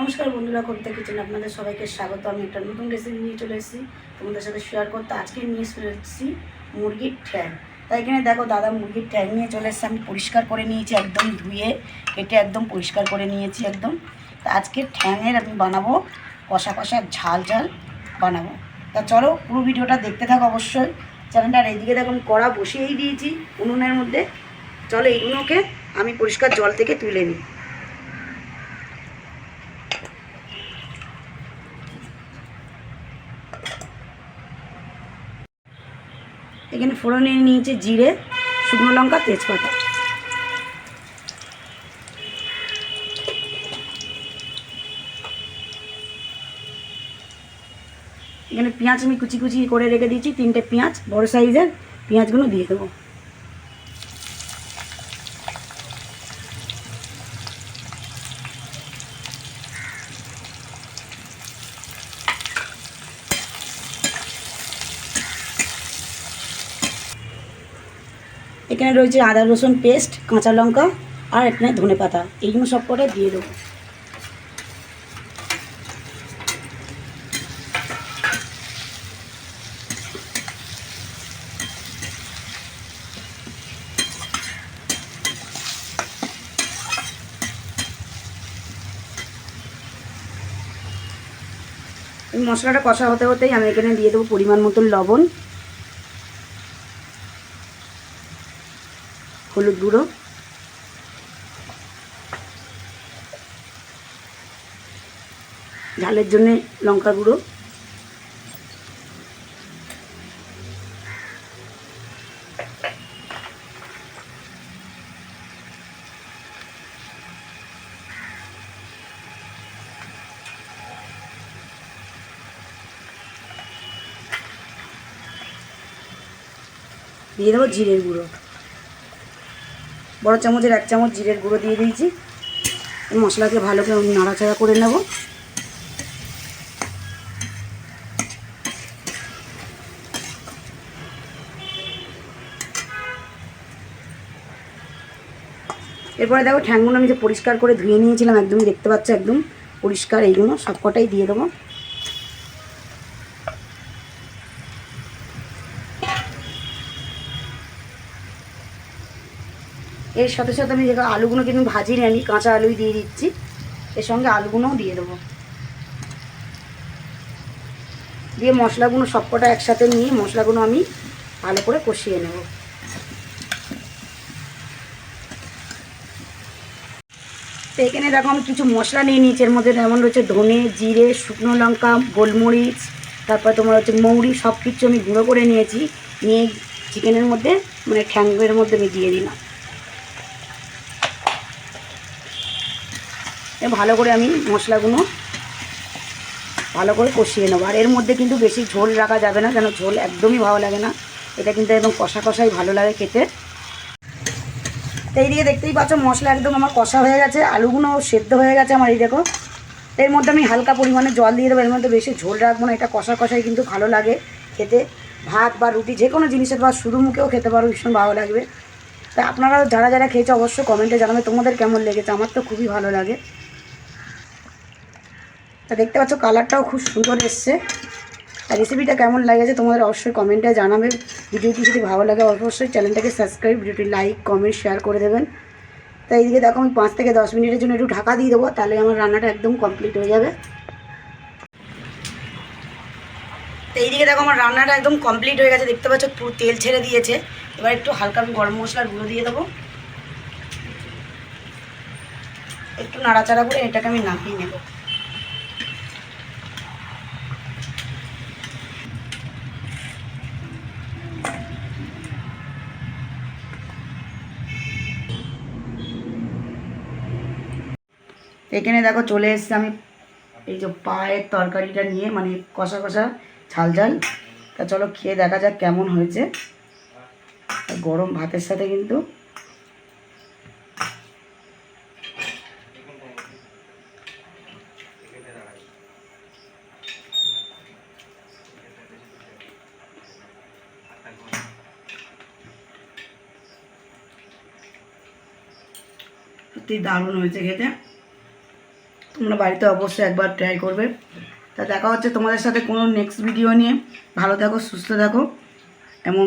নমস্কার বন্ধুরা, কবিতা কিচেন আপনাদের সবাইকে স্বাগত। আমি একটা নতুন রেসিপি নিয়ে চলে এসেছি। তোমাদের সাথে শেয়ার করতে আজকে নিয়ে চলে এসেছি মুরগির ঠ্যাং। তাই এখানে দেখো, দাদা মুরগির ঠ্যাং নিয়ে চলে এসেছে। আমি পরিষ্কার করে নিয়েছি, একদম ধুয়ে কেটে একদম পরিষ্কার করে নিয়েছি একদম। তা আজকে ঠ্যাংয়ের আমি বানাবো, কষা কষা ঝাল ঝাল বানাবো। তা চলো, পুরো ভিডিওটা দেখতে থাকো অবশ্যই। চ্যানেলটার এইদিকে দেখো, আমি কড়া বসিয়েই দিয়েছি উনুনের মধ্যে। চলো এইগুলোকে আমি পরিষ্কার জল থেকে তুলে নিই। এখানে ফোড়নে নিয়েছে জিরে, শুকনো লঙ্কা, তেজপাতা। এখানে পেঁয়াজ আমি কুচি কুচি করে রেখে দিয়েছি, তিনটে পেঁয়াজ, বড় সাইজের পেঁয়াজগুলো দিয়ে দেবো। এখানে রয়েছে আদা, রসুন পেস্ট, কাঁচা লঙ্কা আর এখানে ধনে পাতা। এইগুলো সব করে দিয়ে দেবো। মশলাটা কষা হতে হতেই আমি এখানে দিয়ে দেবো পরিমাণ মতন লবণ। হলুদ গুঁড়ো। ঝালের জন্যে লঙ্কা গুঁড়ো। দিয়ে দেবো জিরের গুঁড়ো। বড় চামচের এক চামচ জিরের গুঁড়ো দিয়ে দিয়েছি। মশলাকে ভালো করে নাড়াচাড়া করে নেব। এরপরে দেখো ঠ্যাংগুলো আমি যে পরিষ্কার করে ধুয়ে নিয়েছিলাম, একদমই দেখতে পাচ্ছ, একদম পরিষ্কার, এইগুলো সব কটাই দিয়ে দেবো। এর সাথে সাথে আমি যেটা আলুগুলো কিন্তু ভাজি নিয়ে আমি কাঁচা আলুই দিয়ে দিচ্ছি। এর সঙ্গে আলুগুলোও দিয়ে দেবো। দিয়ে মশলাগুলো সবকটা একসাথে নিয়ে মশলাগুলো আমি ভালো করে কষিয়ে নেব। তো এখানে দেখো আমি কিছু মশলা নিয়ে নিয়েছি। এর মধ্যে যেমন রয়েছে ধনে, জিরে, শুকনো লঙ্কা, গোলমরিচ, তারপর তোমার হচ্ছে মৌরি সব কিছু আমি গুঁড়ো করে নিয়েছি। নিয়ে চিকেনের মধ্যে মানে ঠ্যাঙ্গের মধ্যে আমি দিয়ে দিলাম। ভালো করে আমি মশলাগুলো ভালো করে কষিয়ে নেব। আর এর মধ্যে কিন্তু বেশি ঝোল রাখা যাবে না কেন ঝোল একদমই ভালো লাগে না। এটা কিন্তু একদম কষা কষাই ভালো লাগে খেতে। তো এইদিকে দেখতেই পাচ্ছ, মশলা একদম আমার কষা হয়ে গেছে আলুগুলো সেদ্ধ হয়ে গেছে আমার এই দেখো। এর মধ্যে আমি হালকা পরিমাণে জল দিয়ে দেবো, এর মধ্যে বেশি ঝোল রাখব না, এটা কষা কষাই কিন্তু ভালো লাগে খেতে। ভাত বা রুটি যে কোনো জিনিসের বা শুধু মুখেও খেতে পারো, ভীষণ ভালো লাগবে। তা আপনারা যারা যারা খেয়েছে, অবশ্যই কমেন্টে জানাবে তোমাদের কেমন লেগেছে, আমার তো খুবই ভালো লাগে। তা দেখতে পাচ্ছ কালারটাও খুব সুন্দর এসছে। আর রেসিপিটা কেমন লাগেছে তোমাদের অবশ্যই কমেন্টে জানাবে। ভিডিওটি যদি ভালো লাগে অবশ্যই চ্যানেলটাকে সাবস্ক্রাইব ভিডিওটি লাইক কমেন্ট শেয়ার করে দেবেন। তা এইদিকে দেখো আমি পাঁচ থেকে দশ মিনিটের জন্য একটু ঢাকা দিয়ে দেবো, তাহলে আমার রান্নাটা একদম কমপ্লিট হয়ে যাবে। তো এইদিকে দেখো আমার রান্নাটা একদম কমপ্লিট হয়ে গেছে, দেখতে পাচ্ছ পুরো তেল ছেড়ে দিয়েছে। এবার একটু হালকা গরম মশলার গুঁড়ো দিয়ে দেবো। একটু নাড়াচাড়া করে এটাকে আমি নামিয়ে নেব। এখানে দেখো চলে এসছে আমি। এই যে পায়ের তরকারিটা নিয়ে মানে কষা কষা ঝাল ঝাল। তা চলো খেয়ে দেখা যাক কেমন হয়েছে। গরম ভাতের সাথে কিন্তু। সত্যি দারুণ হয়েছে খেতে। তোমরা বাড়িতে অবশ্যই একবার ট্রাই করবে। তা দেখা হচ্ছে তোমাদের সাথে কোনো নেক্সট ভিডিও নিয়ে। ভালো থাকো, সুস্থ থাকো। এবং